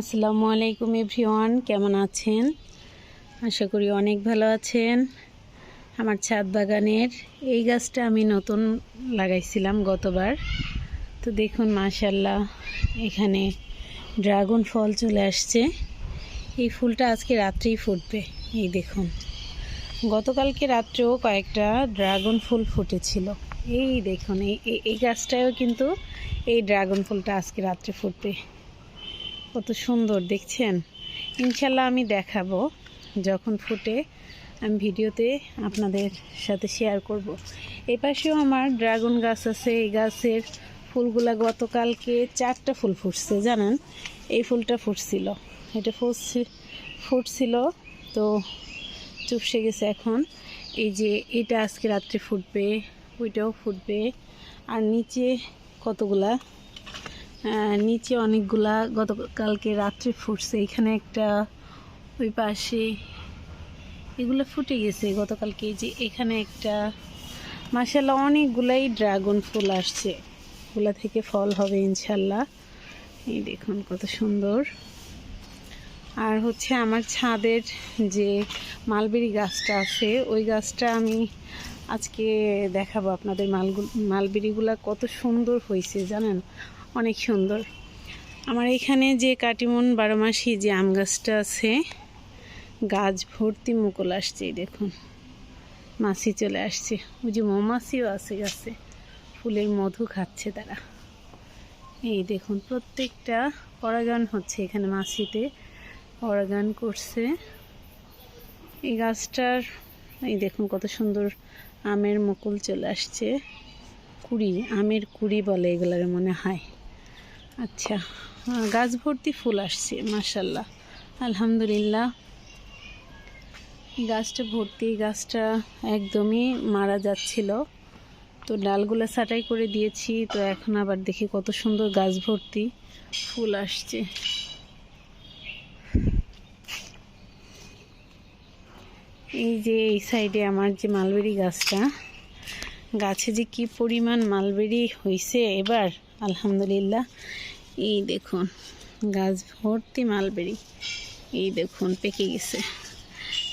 আসসালামু আলাইকুম এভরিওয়ান, কেমন আছেন? আশা করি অনেক ভালো আছেন। আমার ছাদ বাগানের এই গাছটা আমি নতুন লাগাইছিলাম গতবার। তো দেখুন মাশাল্লাহ এখানে ড্রাগন ফল চলে আসছে। এই ফুলটা আজকে রাত্রেই ফুটবে, এই দেখুন। গতকালকে রাত্রেও কয়েকটা ড্রাগন ফুল ফুটেছিল। এই দেখুন, এই, এই- গাছটাও কিন্তু এই ড্রাগন ফুলটা আজকে রাত্রে ফুটবে। কত সুন্দর, দেখছেন? ইনশাল্লাহ আমি দেখাবো যখন ফুটে। আমি ভিডিওতে আপনাদের সাথে শেয়ার করব। এই পাশেও আমার ড্রাগন গাছ আছে। এই গাছের ফুলগুলা গতকালকে চারটা ফুল ফুটছে, জানেন? এই ফুলটা ফুটছিল। এটা ফুটছে, ফুটছিল, তো চুপসে গেছে এখন। এই যে এটা আজকে রাত্রে ফুটবে, ওইটাও ফুটবে। আর নিচে কতগুলা নিচে অনেকগুলা গতকালকে রাত্রে ফুটছে। এখানে একটা ওই পাশে এগুলো ফুটে গেছে গতকালকে। যে এখানে একটা মাসাল্লাহ অনেকগুলাই ড্রাগন ফুল আসছে। এগুলা থেকে ফল হবে ইনশাল্লাহ এই দেখুন কত সুন্দর। আর হচ্ছে আমার ছাদের যে মালবেরি গাছটা আছে, ওই গাছটা আমি আজকে দেখাবো আপনাদের মালগুলো মালবেরিগুলা কত সুন্দর হয়েছে, জানেন? অনেক সুন্দর। আমার এখানে যে কাটিমন বারো মাসি যে আম গাছটা আছে, গাছ ভর্তি মুকুল আসছে দেখুন। মাছি চলে আসছে। ওই যে মৌমাছিও আছে গাছে। ফুলের মধু খাচ্ছে তারা। এই দেখুন, প্রত্যেকটা পরাগান হচ্ছে এখানে মাছিতে পরাগান করছে। এই গাছটার, এই দেখুন কত সুন্দর আমের মুকুল চলে আসছে। কুড়ি, আমের কুড়ি বলে এগুলার মনে হয়। আচ্ছা গাছ ভর্তি ফুল আসছে মার্শাল্লাহ আলহামদুলিল্লাহ। গাছটা ভর্তি, গাছটা একদমই মারা যাচ্ছিল। তো ডালগুলো ছাঁটাই করে দিয়েছি, তো এখন আবার দেখি কত সুন্দর গাছ ভর্তি ফুল আসছে। এই যে এই সাইডে আমার যে মালবেরি গাছটা, গাছে যে কি পরিমাণ মালবেরি হয়েছে এবার, আলহামদুলিল্লাহ। এই দেখুন, গাছ ভর্তি মালবেরি। এই দেখুন, পেকে গেছে।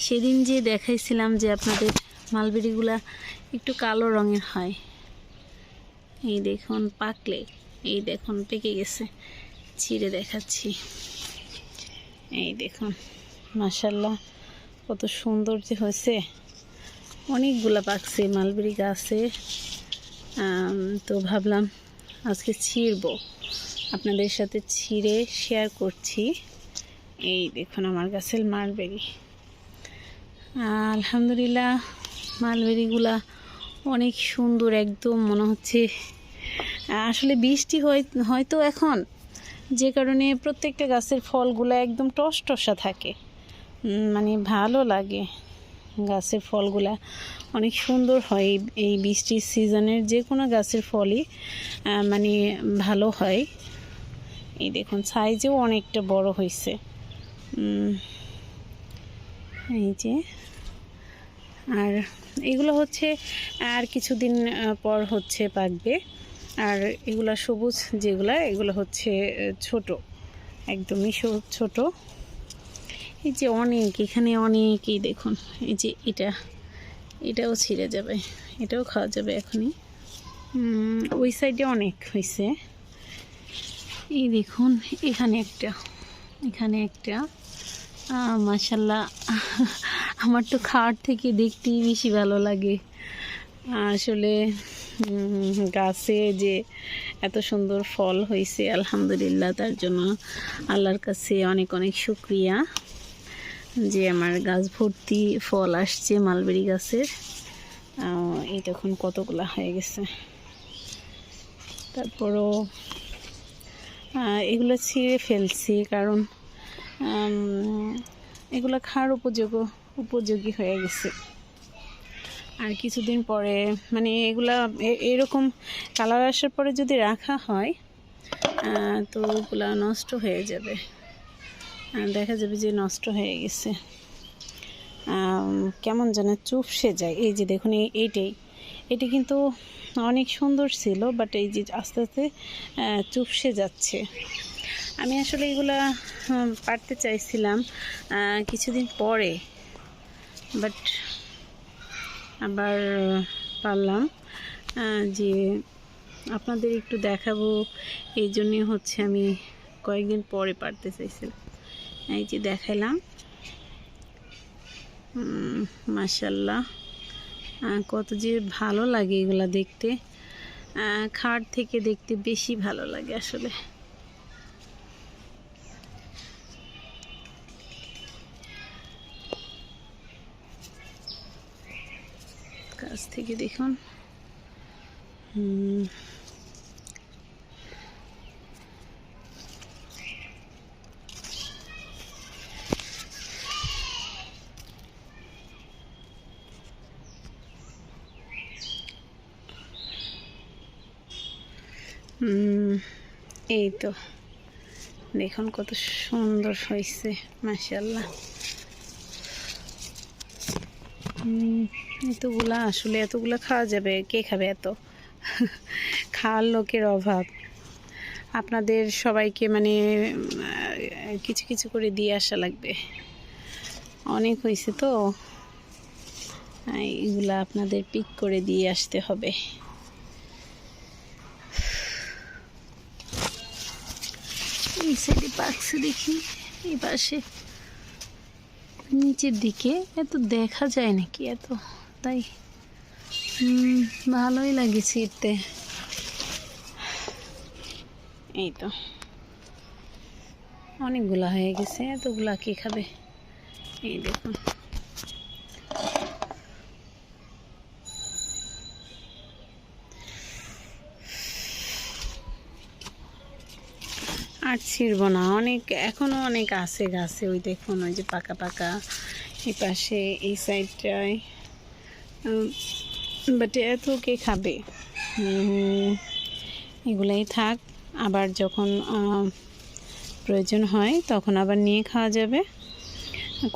সেদিন যে দেখাইছিলাম যে আপনাদের মালবেরিগুলা একটু কালো রঙের হয়। এই দেখুন, পাকলে। এই দেখুন, পেকে গেছে। ছিঁড়ে দেখাচ্ছি। এই দেখুন মাসাল্লাহ কত সুন্দর যে হয়েছে। অনেকগুলা পাকছে মালবেরি গাছে। তো ভাবলাম আজকে ছিঁড়ব। আপনাদের সাথে ছিঁড়ে শেয়ার করছি। এই দেখুন আমার গাছের মালবেরি আলহামদুলিল্লাহ মালবেরিগুলা অনেক সুন্দর একদম মনে হচ্ছে। আসলে বৃষ্টি হয়, হয়তো এখন। যে কারণে প্রত্যেকটা গাছের ফলগুলো একদম টস টসা থাকে। মানে ভালো লাগে। গাছের ফলগুলা অনেক সুন্দর হয় এই বৃষ্টির সিজনের যে কোনো গাছের ফলই মানে ভালো হয়। এই দেখুন সাইজেও অনেকটা বড় হয়েছে এই যে, আর এগুলো হচ্ছে, আর কিছুদিন পর হচ্ছে পাকবে। আর এগুলা সবুজ যেগুলা, এগুলো হচ্ছে ছোট, একদমই ছোট। এই যে অনেক, এখানে অনেকই দেখুন, এই যে এটা, এটাও ছিঁড়ে যাবে, এটাও খাওয়া যাবে এখনই। ওই সাইডে অনেক হয়েছে এই দেখুন, এখানে একটা এখানে একটা। মাসাল্লাহ আমার তো খাওয়ার থেকে দেখতেই বেশি ভালো লাগে। আসলে গাছে যে এত সুন্দর ফল হয়েছে, আলহামদুলিল্লাহ, তার জন্য আল্লাহর কাছে অনেক অনেক শুক্রিয়া যে আমার গাছ ভর্তি ফল আসছে মালবেরি গাছের। এই তখন কতগুলা হয়ে গেছে। তারপরও এগুলো ছিঁড়ে ফেলছি কারণ এগুলো খাওয়ার উপযোগ, উপযোগী হয়ে গেছে। আর কিছুদিন পরে মানে এগুলা এরকম কালার আসার পরে যদি রাখা হয় তো ওগুলা নষ্ট হয়ে যাবে। দেখা যাবে যে নষ্ট হয়ে গেছে। কেমন যেন চুপসে যায়। এই যে দেখুন, এই, এইটাই। এটি কিন্তু অনেক সুন্দর ছিল বাট এই যে আস্তে আস্তে চুপসে যাচ্ছে। আমি আসলে এগুলা পারতে চাইছিলাম কিছুদিন পরে বাট আবার পারলাম যে আপনাদের একটু দেখাবো, এই জন্যই হচ্ছে আমি কয়েকদিন পরে পারতে চাইছিলাম। এই যে দেখাইলাম। মাসাল্লাহ কত যে ভালো লাগে এগুলো দেখতে। খাট থেকে দেখতে বেশি ভালো লাগে আসলে। কাছ থেকে দেখুন। হুম। এই তো দেখুন কত সুন্দর হয়েছে মাশাল্লাহ হুম, এতগুলা আসলে এতগুলা খাওয়া যাবে কে খাবে এত? খাওয়ার লোকের অভাব। আপনাদের সবাইকে মানে কিছু কিছু করে দিয়ে আসা লাগবে। অনেক হয়েছে তো। এইগুলা আপনাদের পিক করে দিয়ে আসতে হবে। এই সাইডে দেখি। এই পাশে। নিচের দিকে এত দেখা যায় নাকি এত? তাই হুম, ভালোই লাগে ছিঁড়তে এই তো। অনেকগুলা হয়ে গেছে এতগুলা কে খাবে? এই দেখুন। আর ছিড়ব না। অনেক, এখনও অনেক আছে গাছে, ওই দেখুন, ওই যে পাকা পাকা, এই পাশে, এই সাইডটায়। বাট এত কে খাবে? এগুলাই থাক, আবার যখন প্রয়োজন হয়, তখন আবার নিয়ে খাওয়া যাবে।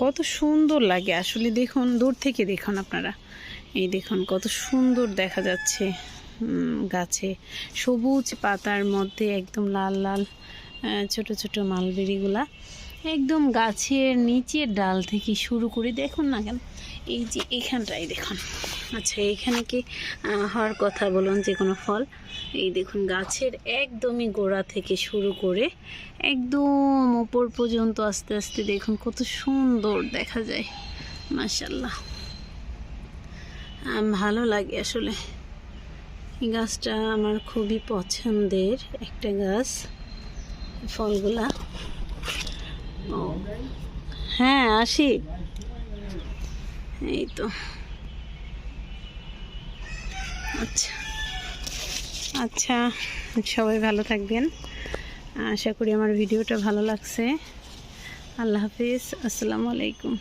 কত সুন্দর লাগে, আসলে দেখুন, দূর থেকে দেখুন আপনারা। এই দেখুন, কত সুন্দর দেখা যাচ্ছে গাছে। সবুজ পাতার মধ্যে একদম লাল লাল ছোট ছোট মালবেরিগুলা একদম গাছের নিচের ডাল থেকে শুরু করে দেখুন না কেন এই যে এখানটাই দেখুন। আচ্ছা এখানে কি হওয়ার কথা বলুন যে কোনো ফল। এই দেখুন গাছের একদমই গোড়া থেকে শুরু করে একদম উপর পর্যন্ত আস্তে আস্তে দেখুন কত সুন্দর দেখা যায়। মাশাল্লাহ আহ, ভালো লাগে আসলে। এই গাছটা আমার খুবই পছন্দের একটা গাছ। ফলগুলা ও। হ্যাঁ আসি। এই তো। আচ্ছা। আচ্ছা সবাই ভালো থাকবেন। আশা করি আমার ভিডিওটা ভালো লাগছে। আল্লাহ হাফিজ। আসসালামু আলাইকুম।